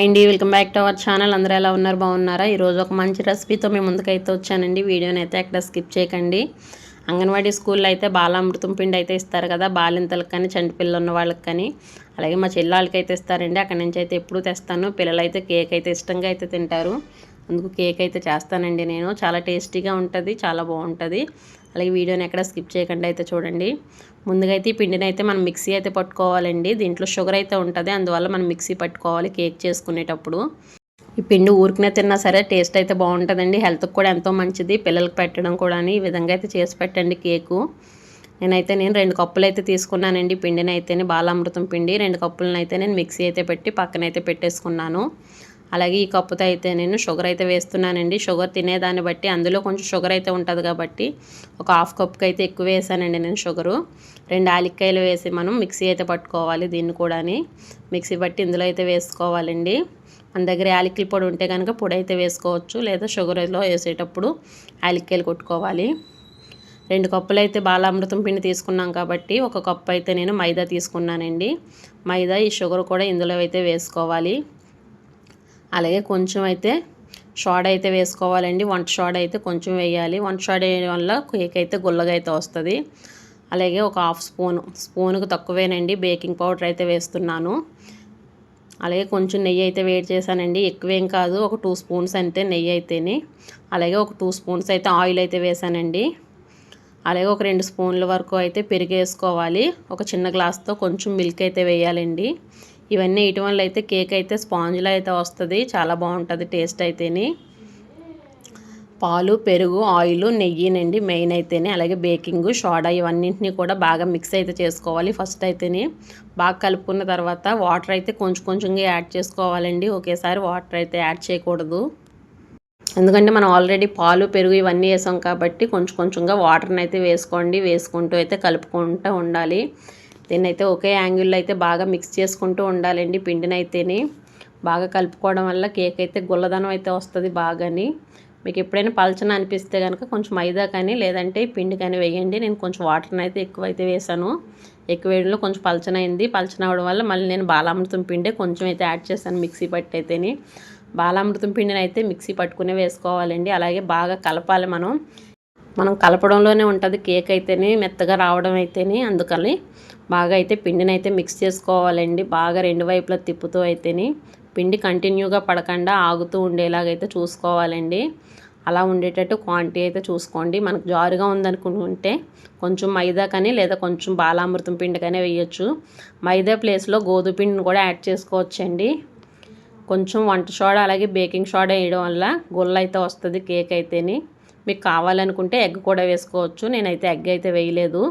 అండి welcome back to our channel. అందరూ ఎలా ఉన్నారు? బాగున్నారా? ఈరోజు ఒక మంచి రెసిపీతో మేము ముందుకైతే వచ్చానండి. వీడియోని అయితే అక్కడ స్కిప్ చేయకండి. అంగన్వాడీ స్కూల్లో అయితే బాలామృతం పిండి అయితే ఇస్తారు కదా బాలింతలకు కానీ చంటి పిల్లలు ఉన్న వాళ్ళకి కానీ. అలాగే మా చెల్లాళ్ళకి అయితే ఇస్తారండి. అక్కడి నుంచి అయితే ఎప్పుడూ తెస్తాను. పిల్లలు అయితే కేక్ అయితే ఇష్టంగా అయితే తింటారు. అందుకు కేక్ అయితే చేస్తానండి నేను. చాలా టేస్టీగా ఉంటుంది చాలా బాగుంటుంది. అలాగే వీడియోని ఎక్కడ స్కిప్ చేయకుండా అయితే చూడండి. ముందుగా అయితే ఈ పిండిని అయితే మనం మిక్సీ అయితే పట్టుకోవాలండి. దీంట్లో షుగర్ అయితే ఉంటుంది అందువల్ల మనం మిక్సీ పట్టుకోవాలి కేక్ చేసుకునేటప్పుడు. ఈ పిండి ఊరికినే తిన్నా సరే టేస్ట్ అయితే బాగుంటుందండి. హెల్త్కి కూడా ఎంతో మంచిది. పిల్లలకి పెట్టడం కూడా ఈ విధంగా అయితే చేసి పెట్టండి కేకు. నేనైతే నేను రెండు కప్పులు అయితే తీసుకున్నానండి పిండిని అయితేనే బాలామృతం పిండి. రెండు కప్పులను అయితే నేను మిక్సీ అయితే పెట్టి పక్కనైతే పెట్టేసుకున్నాను. అలాగే ఈ కప్పుతో అయితే నేను షుగర్ అయితే వేస్తున్నానండి. షుగర్ తినేదాన్ని బట్టి అందులో కొంచెం షుగర్ అయితే ఉంటుంది కాబట్టి ఒక హాఫ్ కప్కి అయితే ఎక్కువ వేసానండి నేను షుగరు. రెండు ఆలిక్కాయలు వేసి మనం మిక్సీ అయితే పట్టుకోవాలి దీన్ని కూడా మిక్సీ బట్టి ఇందులో అయితే వేసుకోవాలండి. మన దగ్గర యాలక్కిల పొడి ఉంటే కనుక పొడి అయితే వేసుకోవచ్చు. లేదా షుగర్లో వేసేటప్పుడు యాలక్కాయలు కొట్టుకోవాలి. రెండు కప్పులు అయితే బాలామృతం పిండి తీసుకున్నాం కాబట్టి ఒక కప్పు అయితే నేను మైదా తీసుకున్నానండి. మైదా ఈ షుగర్ కూడా ఇందులో అయితే వేసుకోవాలి. అలాగే కొంచెం అయితే షాడ్ అయితే వేసుకోవాలండి. వంట షాడ్ అయితే కొంచెం వేయాలి. వంట షాడ్ వేయడం వల్ల కేక్ అయితే గుల్లగా అయితే వస్తుంది. అలాగే ఒక హాఫ్ స్పూన్ స్పూన్కు తక్కువేనండి. బేకింగ్ పౌడర్ అయితే వేస్తున్నాను. అలాగే కొంచెం నెయ్యి అయితే వేడి చేశానండి. ఎక్కువేం కాదు. ఒక టూ స్పూన్స్ అంతే నెయ్యి అయితేనే. అలాగే ఒక టూ స్పూన్స్ అయితే ఆయిల్ అయితే వేసానండి అలాగే ఒక రెండు స్పూన్ల వరకు అయితే పెరిగేసుకోవాలి ఒక చిన్న గ్లాస్తో కొంచెం మిల్క్ అయితే వేయాలండి. ఇవన్నీ వేయటం వల్ల అయితే కేక్ అయితే స్పాంజ్లో అయితే వస్తుంది. చాలా బాగుంటుంది టేస్ట్ అయితేని. పాలు పెరుగు ఆయిల్ నెయ్యినండి మెయిన్ అయితేనే అలాగే బేకింగ్ సోడా ఇవన్నింటినీ కూడా బాగా మిక్స్ అయితే చేసుకోవాలి ఫస్ట్ అయితేనే. బాగా కలుపుకున్న తర్వాత వాటర్ అయితే కొంచెం కొంచెంగా యాడ్ చేసుకోవాలండి. ఒకేసారి వాటర్ అయితే యాడ్ చేయకూడదు. ఎందుకంటే మనం ఆల్రెడీ పాలు పెరుగు ఇవన్నీ వేసాం కాబట్టి కొంచెం కొంచెంగా వాటర్ని అయితే వేసుకోండి. వేసుకుంటూ అయితే కలుపుకుంటూ ఉండాలి. దీన్ని అయితే ఒకే యాంగిల్లో అయితే బాగా మిక్స్ చేసుకుంటూ ఉండాలండి పిండిని అయితేనే బాగా కలుపుకోవడం వల్ల కేక్ అయితే గుల్లదనం అయితే వస్తుంది బాగాని. మీకు ఎప్పుడైనా పలచన అనిపిస్తే కనుక కొంచెం మైదా కానీ లేదంటే పిండి కానీ వేయండి. నేను కొంచెం వాటర్ని అయితే ఎక్కువైతే వేసాను. ఎక్కువ వేయడంలో కొంచెం పలచన అయింది. పలచన అవడం వల్ల మళ్ళీ నేను బాలామృతం పిండి కొంచెం అయితే యాడ్ చేశాను మిక్సీ పట్టి అయితేని బాలామృతం పిండిని అయితే మిక్సీ పట్టుకునే వేసుకోవాలండి. అలాగే బాగా కలపాలి మనం. మనం కలపడంలోనే ఉంటుంది. కేక్ అయితేనే మెత్తగా రావడం అయితేనే అందుకని బాగా అయితే పిండిని అయితే మిక్స్ చేసుకోవాలండి. బాగా రెండు వైపులా తిప్పుతూ అయితేనే పిండి కంటిన్యూగా పడకుండా ఆగుతూ ఉండేలాగైతే చూసుకోవాలండి. అలా ఉండేటట్టు క్వాంటిటీ అయితే చూసుకోండి. మనకు జారుగా ఉందనుకుంటే కొంచెం మైదా కానీ లేదా కొంచెం బాలామృతం పిండి కానీ వేయచ్చు. మైదా ప్లేస్లో గోధుమ పిండిని కూడా యాడ్ చేసుకోవచ్చండి. కొంచెం వంట సోడా అలాగే బేకింగ్ సోడా వేయడం వల్ల గుల్ల అయితే వస్తుంది కేక్ అయితేనే మీకు కావాలనుకుంటే ఎగ్ కూడా వేసుకోవచ్చు. నేనైతే ఎగ్ అయితే వేయలేదు.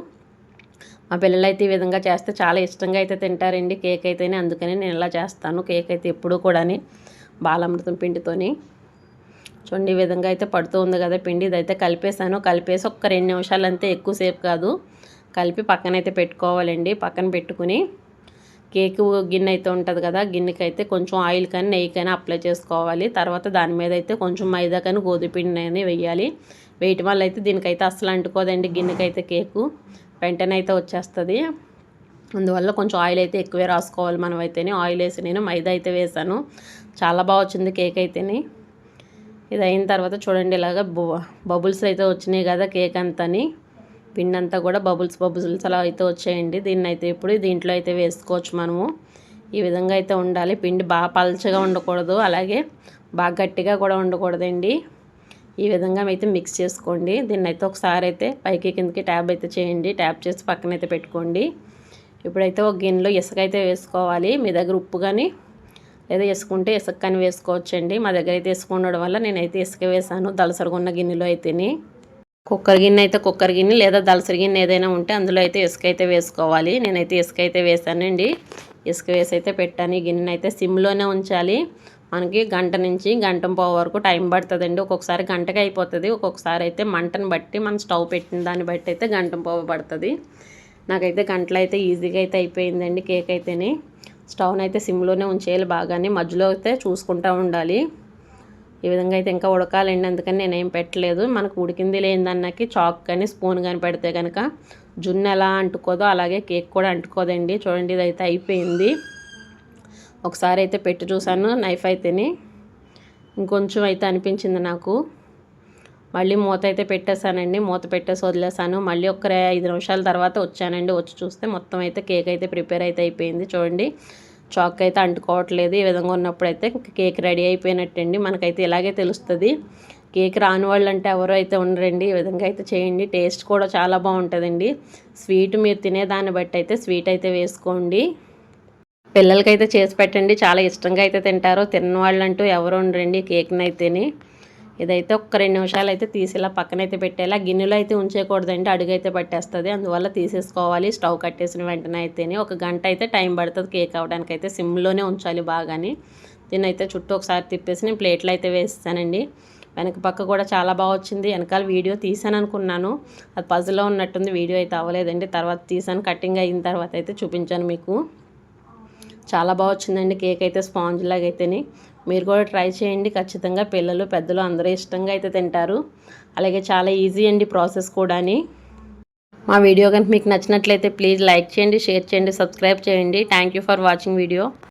మా పిల్లలు అయితే ఈ విధంగా చేస్తే చాలా ఇష్టంగా అయితే తింటారండి. కేక్ అయితేనే అందుకని నేను ఇలా చేస్తాను. కేక్ అయితే ఎప్పుడూ కూడాని బాలామృతం పిండితోని. చూడండి ఈ విధంగా అయితే పడుతూ ఉంది కదా పిండి. ఇదైతే కలిపేసాను కలిపేసి ఒక్క రెండు నిమిషాలు అంతే ఎక్కువసేపు కాదు. కలిపి పక్కనైతే పెట్టుకోవాలండి. పక్కన పెట్టుకుని కేక్ గిన్నె అయితే ఉంటుంది కదా గిన్నెకి అయితే కొంచెం ఆయిల్ కానీ నెయ్యి కానీ అప్లై చేసుకోవాలి. తర్వాత దాని మీద అయితే కొంచెం మైదా కానీ గోధుపిండి అని వేయాలి. వేయటం వల్ల అయితే దీనికైతే అస్సలు అంటుకోదండి గిన్నెకైతే కేకు. వెంటనే అయితే వచ్చేస్తుంది. అందువల్ల కొంచెం ఆయిల్ అయితే ఎక్కువే రాసుకోవాలి మనం అయితేనే. ఆయిల్ వేసి నేను మైదా అయితే వేసాను. చాలా బాగా వచ్చింది కేక్ అయితేనే. ఇది అయిన తర్వాత చూడండి ఇలాగ బబుల్స్ అయితే వచ్చినాయి కదా కేక్ అంతని. పిండి అంతా కూడా బబుల్స్ బబుల్స్ అలా అయితే వచ్చేయండి. దీన్ని అయితే ఇప్పుడు దీంట్లో అయితే వేసుకోవచ్చు మనము. ఈ విధంగా అయితే ఉండాలి. పిండి బాగా పలచగా ఉండకూడదు. అలాగే బాగా గట్టిగా కూడా ఉండకూడదండి. ఈ విధంగా అయితే మిక్స్ చేసుకోండి. దీన్ని అయితే ఒకసారి అయితే పైకి కిందకి ట్యాబ్ అయితే చేయండి. ట్యాప్ చేసి పక్కన అయితే పెట్టుకోండి. ఇప్పుడైతే ఒక గిన్నెలో ఇసుక అయితే వేసుకోవాలి. మీ దగ్గర ఉప్పు కానీ లేదా వేసుకుంటే ఇసుక కానీ వేసుకోవచ్చండి. మా దగ్గర అయితే ఇసుక ఉండడం వల్ల నేనైతే ఇసుక వేసాను. దళసరిగా ఉన్న గిన్నెలో అయితేనే. కుక్కర్ గిన్నె అయితే కుక్కర్ గిన్నె లేదా దళసరి గిన్నె ఏదైనా ఉంటే అందులో అయితే ఇసుక అయితే వేసుకోవాలి. నేనైతే ఇసుక అయితే వేసానండి. ఇసుక వేసి అయితే పెట్టాను. ఈ అయితే సిమ్లోనే ఉంచాలి. మనకి గంట నుంచి గంట పోవ వరకు టైం పడుతుందండి. ఒక్కొక్కసారి గంటకి అయిపోతుంది. ఒక్కొక్కసారి అయితే మంటను బట్టి మనం స్టవ్ పెట్టిన దాన్ని బట్టి అయితే గంట పోవ పడుతుంది. నాకైతే గంటలు అయితే ఈజీగా అయితే అయిపోయిందండి కేక్ అయితేనే. స్టవ్ని అయితే సిమ్లోనే ఉంచేయాలి బాగానే. మధ్యలో అయితే చూసుకుంటూ ఉండాలి. ఈ విధంగా అయితే ఇంకా ఉడకాలండి. అందుకని నేనేం పెట్టలేదు. మనకు ఉడికింది లేదన్నకి చాక్ కానీ స్పూన్ కానీ పెడితే కనుక జున్ను ఎలా అంటుకోదో అలాగే కేక్ కూడా అంటుకోదండి. చూడండి ఇది అయితే అయిపోయింది. ఒకసారి అయితే పెట్టి చూసాను నైఫ్ అయితేని ఇంకొంచెం అయితే అనిపించింది నాకు. మళ్ళీ మూత అయితే పెట్టేశానండి. మూత పెట్టేసి వదిలేసాను మళ్ళీ ఒక ఐదు నిమిషాల తర్వాత వచ్చానండి. వచ్చి చూస్తే మొత్తం అయితే కేక్ అయితే ప్రిపేర్ అయితే అయిపోయింది. చూడండి చాక్ అయితే అంటుకోవట్లేదు. ఈ విధంగా ఉన్నప్పుడు అయితే కేక్ రెడీ అయిపోయినట్టండి. మనకైతే ఇలాగే తెలుస్తుంది. కేక్ రాని వాళ్ళు అంటే ఎవరు అయితే ఉండరండి. ఈ విధంగా అయితే చేయండి. టేస్ట్ కూడా చాలా బాగుంటుందండి. స్వీట్ మీరు తినేదాన్ని బట్టి అయితే స్వీట్ అయితే వేసుకోండి. పిల్లలకైతే చేసి పెట్టండి. చాలా ఇష్టంగా అయితే తింటారు. తిన్న వాళ్ళు అంటూ ఎవరు ఉండరండి కేక్ని అయితేనే ఇదైతే ఒక్క రెండు నిమిషాలు అయితే తీసేలా పక్కనైతే పెట్టేలా గిన్నెలో అయితే ఉంచేయకూడదండి. అడుగు అయితే పట్టేస్తుంది. అందువల్ల తీసేసుకోవాలి. స్టవ్ కట్టేసిన వెంటనే అయితేనే ఒక గంట అయితే టైం పడుతుంది కేక్ అవ్వడానికి అయితే సిమ్లోనే ఉంచాలి బాగాని. దీన్ని అయితే చుట్టూ ఒకసారి తిప్పేసి నేను ప్లేట్లు అయితే వేస్తానండి. వెనక పక్క కూడా చాలా బాగా వచ్చింది. వెనకాల వీడియో తీసాను అనుకున్నాను. అది పజిల్లో ఉన్నట్టుంది. వీడియో అయితే అవ్వలేదండి. తర్వాత తీసాను కటింగ్ అయిన తర్వాత అయితే చూపించాను మీకు. చాలా బాగా వచ్చిందండి. కేక్ అయితే స్పాంజ్ లాగా అయితేనే మీరు కూడా ట్రై చేయండి. ఖచ్చితంగా పిల్లలు పెద్దలు అందరూ ఇష్టంగా అయితే తింటారు. అలాగే చాలా ఈజీ అండి ప్రాసెస్ కూడాని. మా వీడియో కనుక మీకు నచ్చినట్లయితే ప్లీజ్ లైక్ చేయండి షేర్ చేయండి సబ్స్క్రైబ్ చేయండి. Thank you for watching video